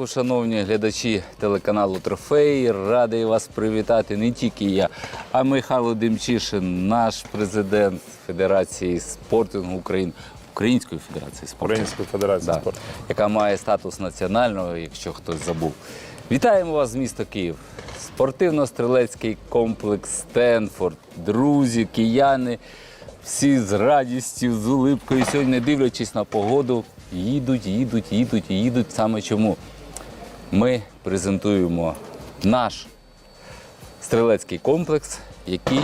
ранку, шановні глядачі телеканалу Трофей. Радий вас привітати не тільки я, а Михайло Демчишин, наш президент Федерації спортингу України, Української Федерації спортингу. Української федерації Да, спорту. яка має статус національного, якщо хтось забув. Вітаємо вас з міста Київ. Спортивно-стрілецький комплекс Стенфорд. Друзі, кияни, всі з радістю, з улипкою. Сьогодні, дивлячись на погоду, їдуть, їдуть, їдуть їдуть. Саме чому ми презентуємо наш стрілецький комплекс, який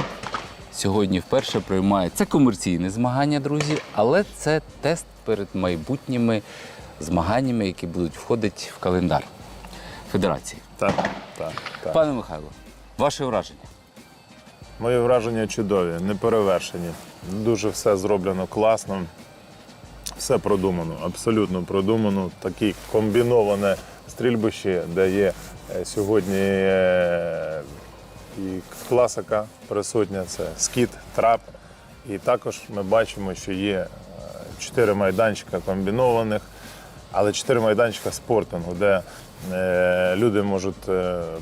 сьогодні вперше приймає. Це комерційне змагання, друзі, але це тест перед майбутніми змаганнями, які будуть входити в календар Федерації. Так, так, так. Пане Михайло, ваше враження? Мої враження чудові, неперевершені. Дуже все зроблено класно. Все продумано, абсолютно продумано. Таке комбіноване стрільбище, де є е, сьогодні е, і класика присутня, це скіт, трап. І також ми бачимо, що є е, чотири майданчика комбінованих, але чотири майданчика спортингу, де люди можуть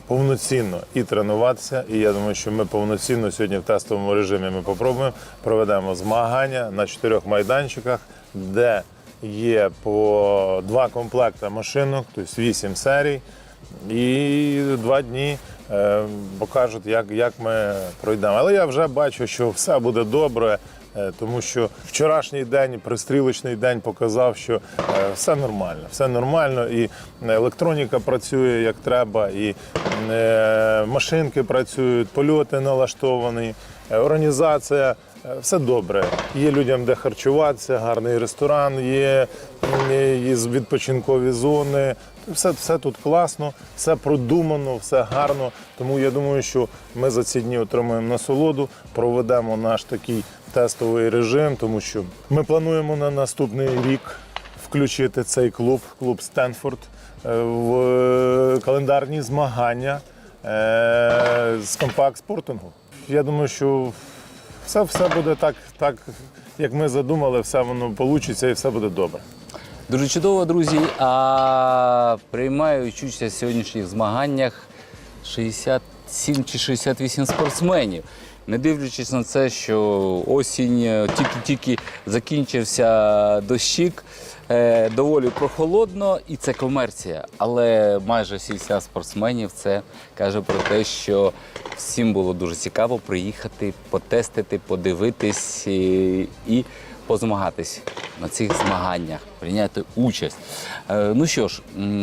повноцінно і тренуватися. І я думаю, що ми повноцінно сьогодні в тестовому режимі ми попробуємо проведемо змагання на чотирьох майданчиках, де є по два комплекти машинок, тобто вісім серій. І два дні е, покажуть, як, як ми пройдемо. Але я вже бачу, що все буде добре, е, тому що вчорашній день, пристрілочний день показав, що е, все нормально. Все нормально, і електроніка працює як треба, і е, машинки працюють, польоти налаштовані, е, організація. Е, Все добре. Є людям де харчуватися, гарний ресторан, є, є, відпочинкові зони. Все, все тут класно, все продумано, все гарно. Тому я думаю, що ми за ці дні отримаємо насолоду, проведемо наш такий тестовий режим, тому що ми плануємо на наступний рік включити цей клуб, клуб Стенфорд, е, в е, календарні змагання з компакт спортингу. Я думаю, що все, все буде так, так, як ми задумали, все воно вийде і все буде добре. Дуже чудово, друзі. А приймають участь в сьогоднішніх змаганнях 67 чи 68 спортсменів. Не дивлячись на це, що осінь е, тільки-тільки закінчився дощик, е, доволі прохолодно, і це комерція. Але майже 60 спортсменів це каже про те, що всім було дуже цікаво приїхати, потестити, подивитись і, і позмагатись на цих змаганнях, прийняти участь. Е, Ну що ж,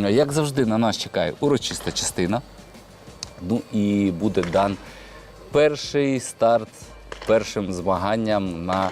як завжди, на нас чекає урочиста частина. Ну і буде дан перший старт першим змаганням на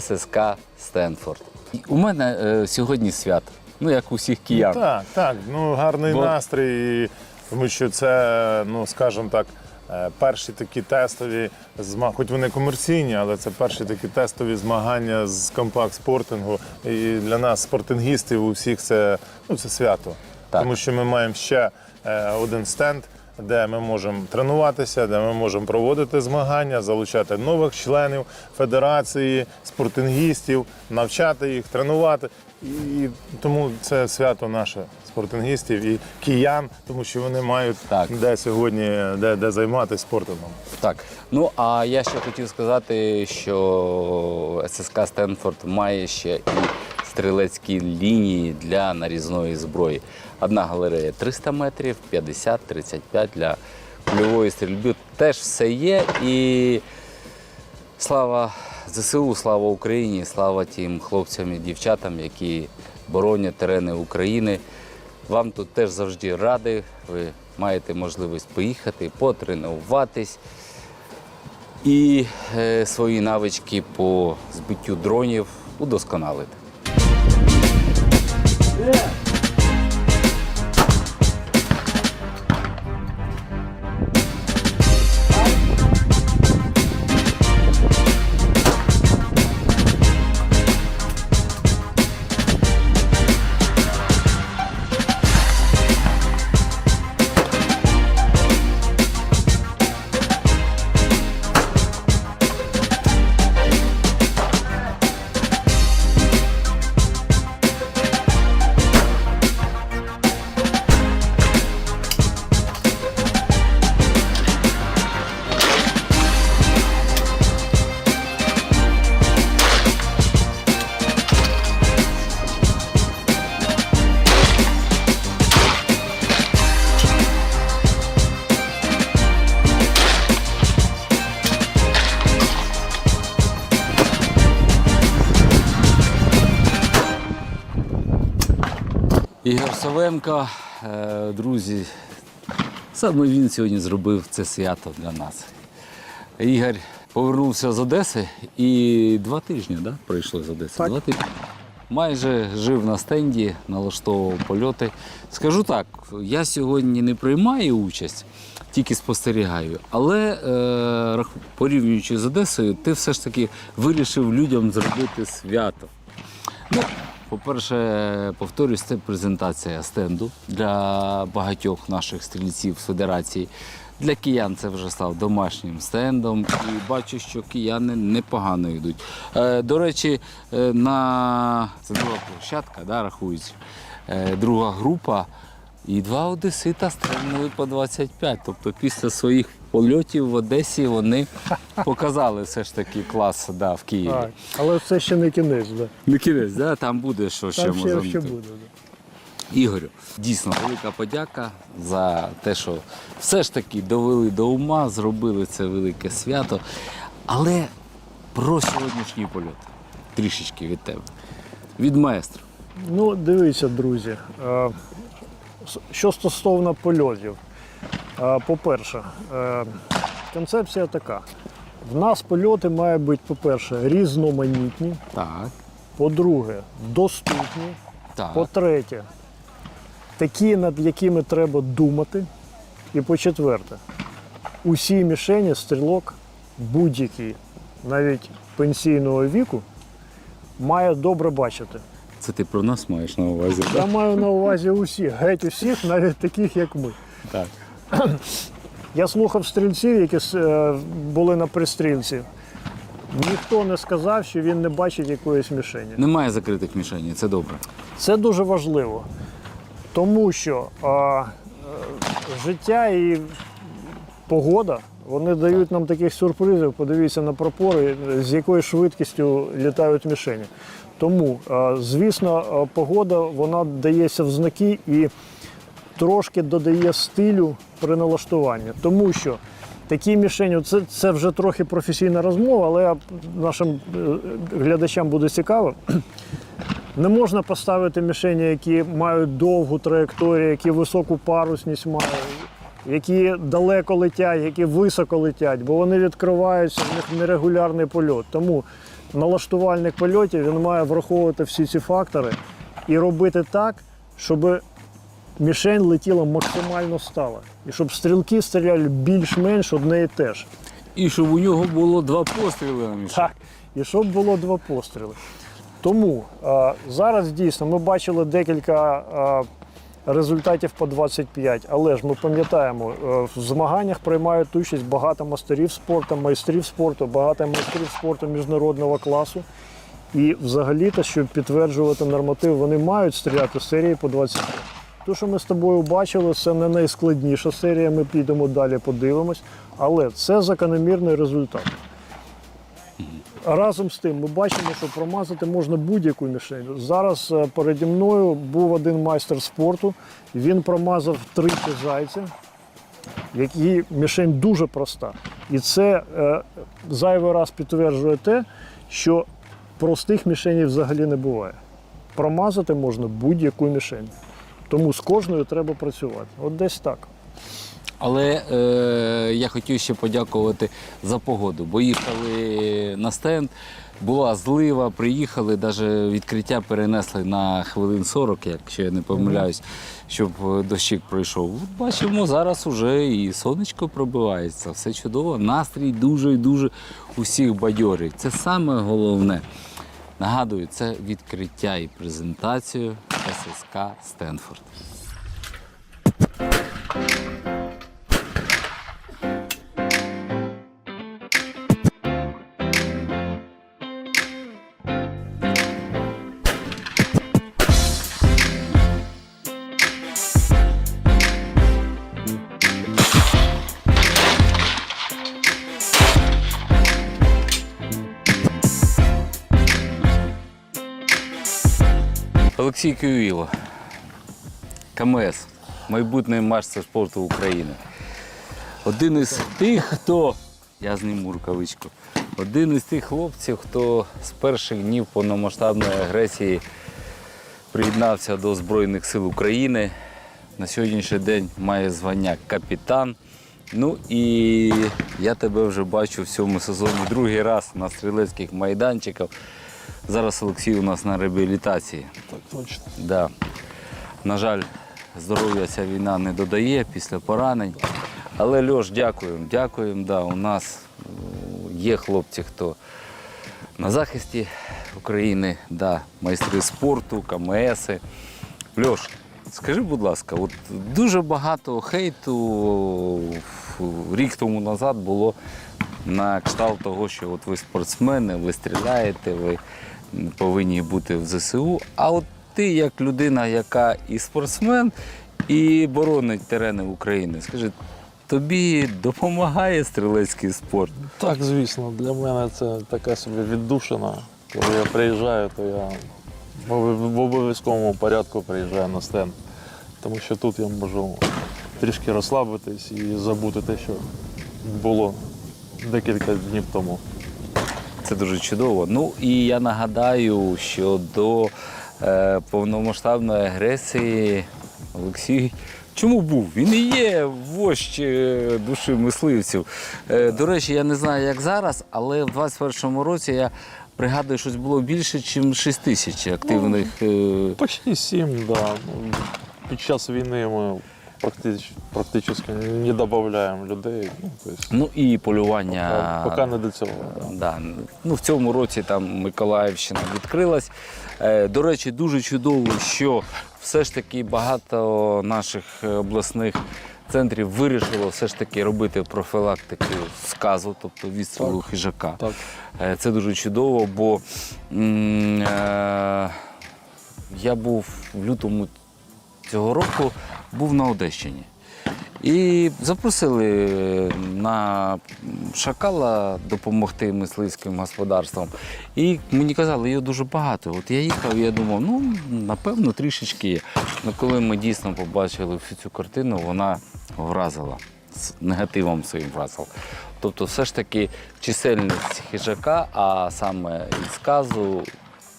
ССК Стенфорд. У мене е, сьогодні свят, ну як у всіх киян. Так, так, ну гарний Бо- настрій, тому що це, ну скажімо так, е, перші такі тестові змагання, хоч вони комерційні, але це перші такі тестові змагання з компакт спортингу. І для нас, спортингістів, у всіх це, ну, це свято. Так. Тому що ми маємо ще е, один стенд. Де ми можемо тренуватися, де ми можемо проводити змагання, залучати нових членів федерації, спортингістів, навчати їх, тренувати. І тому це свято наше спортингістів і киян, тому що вони мають Так. де сьогодні де, де займатися спортом. Так, ну а я ще хотів сказати, що ССК Стенфорд має ще і стрілецькі лінії для нарізної зброї. Одна галерея 300 метрів, 50, 35 для кульової стрільби. Теж все є. І слава ЗСУ, слава Україні, слава тим хлопцям і дівчатам, які боронять терени України. Вам тут теж завжди раді. Ви маєте можливість поїхати, потренуватись і е, свої навички по збиттю дронів удосконалити. Yeah. Ігор Савенко, е, друзі, саме він сьогодні зробив це свято для нас. Ігор повернувся з Одеси і два тижні да, пройшло з Одеси. Так. Два тижні. Майже жив на стенді, налаштовував польоти. Скажу так, я сьогодні не приймаю участь, тільки спостерігаю. Але е, порівнюючи з Одесою, ти все ж таки вирішив людям зробити свято. Ну, по-перше, повторюсь, це презентація стенду для багатьох наших стрільців з федерації. Для киян це вже став домашнім стендом, і бачу, що кияни непогано йдуть. Е, до речі, е, на це друга площадка, да, рахується, е, друга група. І два одесита стрельнули по 25. Тобто після своїх польотів в Одесі вони показали все ж таки клас да, в Києві. Так, але це ще не кінець. Да. Не кінець, да? там буде що ще Там ще, буде. Да. Ігорю, дійсно велика подяка за те, що все ж таки довели до ума, зробили це велике свято. Але про сьогоднішній польот трішечки від тебе. Від маестро. Ну, дивіться, друзі. е, Що стосовно польотів, по-перше, е, концепція така. В нас польоти мають бути, по-перше, різноманітні, Так, по-друге, доступні, так. по-третє, такі, над якими треба думати. І по-четверте, усі мішені стрілок будь-який, навіть пенсійного віку, має добре бачити. Це ти про нас маєш на увазі. Я Так? маю на увазі усіх, геть усіх, навіть таких, як ми. так. Я слухав стрільців, які е, були на пристрілці. Ніхто не сказав, що він не бачить якоїсь мішені. Немає закритих мішенів, це добре. Це дуже важливо, тому що а, е, життя і погода вони дають нам таких сюрпризів. Подивіться на прапори, з якою швидкістю літають мішені. Тому, а, звісно, погода вона дається в знаки і трошки додає стилю при налаштуванні. Тому що такі мішені, це, це вже трохи професійна розмова, але нашим е, глядачам буде цікаво. Не можна поставити мішені, які мають довгу траєкторію, які високу парусність мають, які далеко летять, які високо летять, бо вони відкриваються, в них нерегулярний польот. Тому налаштувальник польотів він має враховувати всі ці фактори і робити так, щоб мішень летіла максимально стала. І щоб стрілки стріляли більш-менш одне і те ж. І щоб у нього було два постріли на мішені. Так, і щоб було два постріли. Тому е, зараз дійсно ми бачили декілька е, результатів по 25, але ж ми пам'ятаємо, е, в змаганнях приймають участь багато мастерів спорту, майстрів спорту, багато майстрів спорту міжнародного класу. І взагалі-то, щоб підтверджувати норматив, вони мають стріляти з серії по 25. Те, що ми з тобою бачили, це не найскладніша серія. Ми підемо далі, подивимось, але це закономірний результат. Разом з тим, ми бачимо, що промазати можна будь-яку мішень. Зараз е, переді мною був один майстер спорту. Він промазав тричі зайця, які мішень дуже проста. І це е, зайвий раз підтверджує те, що простих мішенів взагалі не буває. Промазати можна будь-яку мішень. Тому з кожною треба працювати. От десь так. Але е, я хотів ще подякувати за погоду, бо їхали на стенд, була злива, приїхали, навіть відкриття перенесли на хвилин 40, якщо я не помиляюсь, щоб е, дощик пройшов. От бачимо, зараз уже і сонечко пробивається, все чудово. Настрій дуже і дуже усіх бадьорий. Це саме головне. Нагадую, це відкриття і презентацію ССК Стенфорд. Олексій Кивіло, КМС, майбутній майстер спорту України. Один із тих, хто, я з ним у рукавичку, один із тих хлопців, хто з перших днів повномасштабної агресії приєднався до Збройних сил України. На сьогоднішній день має звання капітан. Ну і я тебе вже бачу в цьому сезоні другий раз на стрілецьких майданчиках. Зараз Олексій у нас на реабілітації. Так точно. Да. На жаль, здоров'я ця війна не додає після поранень. Але Льош, дякуємо, дякуємо. Да, у нас е, є хлопці, хто на захисті України, да, майстри спорту, КМСи. Льош, скажи, будь ласка, от дуже багато хейту рік тому назад було на кшталт того, що от ви спортсмени, ви стріляєте, ви повинні бути в ЗСУ. А от ти, як людина, яка і спортсмен, і боронить терени України, скажи, тобі допомагає стрілецький спорт? Так, звісно, для мене це така собі віддушина. Коли я приїжджаю, то я в обов'язковому порядку приїжджаю на стенд. Тому що тут я можу трішки розслабитись і забути те, що було декілька днів тому. Це дуже чудово. Ну і я нагадаю, що до е, повномасштабної агресії Олексій. Чому був? Він і є вождь е, душі мисливців. Е, до речі, я не знаю, як зараз, але в 21-му році я пригадую, щось було більше, ніж 6 тисяч активних. е, Почти сім, да. Ну, Під час війни ми практично, практично не додаємо людей. Ну, тобто, Ну і полювання. поки не до цього. Да. Да. Ну, в цьому році там Миколаївщина відкрилась. Е, До речі, дуже чудово, що все ж таки багато наших е, обласних центрів вирішило все ж таки робити профілактику сказу, тобто відстрілу хижака. Так. Е, Це дуже чудово, бо м, е, я був в лютому цього року був на Одещині. І запросили на шакала допомогти мисливським господарствам. І мені казали, його дуже багато. От я їхав, і я думав, ну напевно, трішечки є. Ну, коли ми дійсно побачили всю цю картину, вона вразила з негативом своїм вразила. Тобто, все ж таки чисельність хижака, а саме із сказу,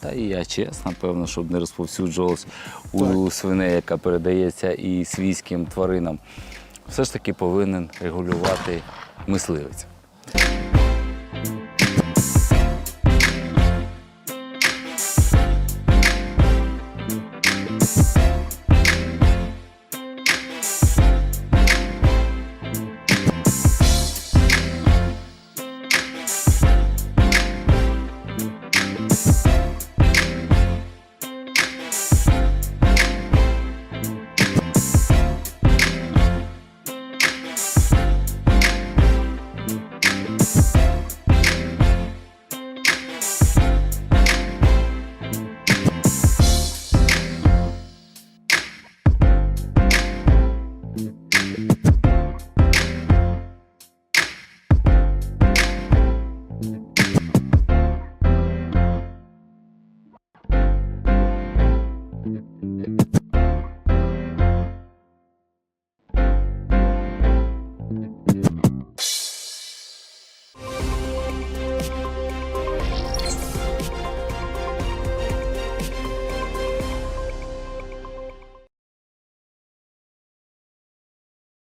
та і я чесно, напевно, щоб не розповсюджувалось у свиней, яка передається і свійським тваринам, все ж таки повинен регулювати мисливець.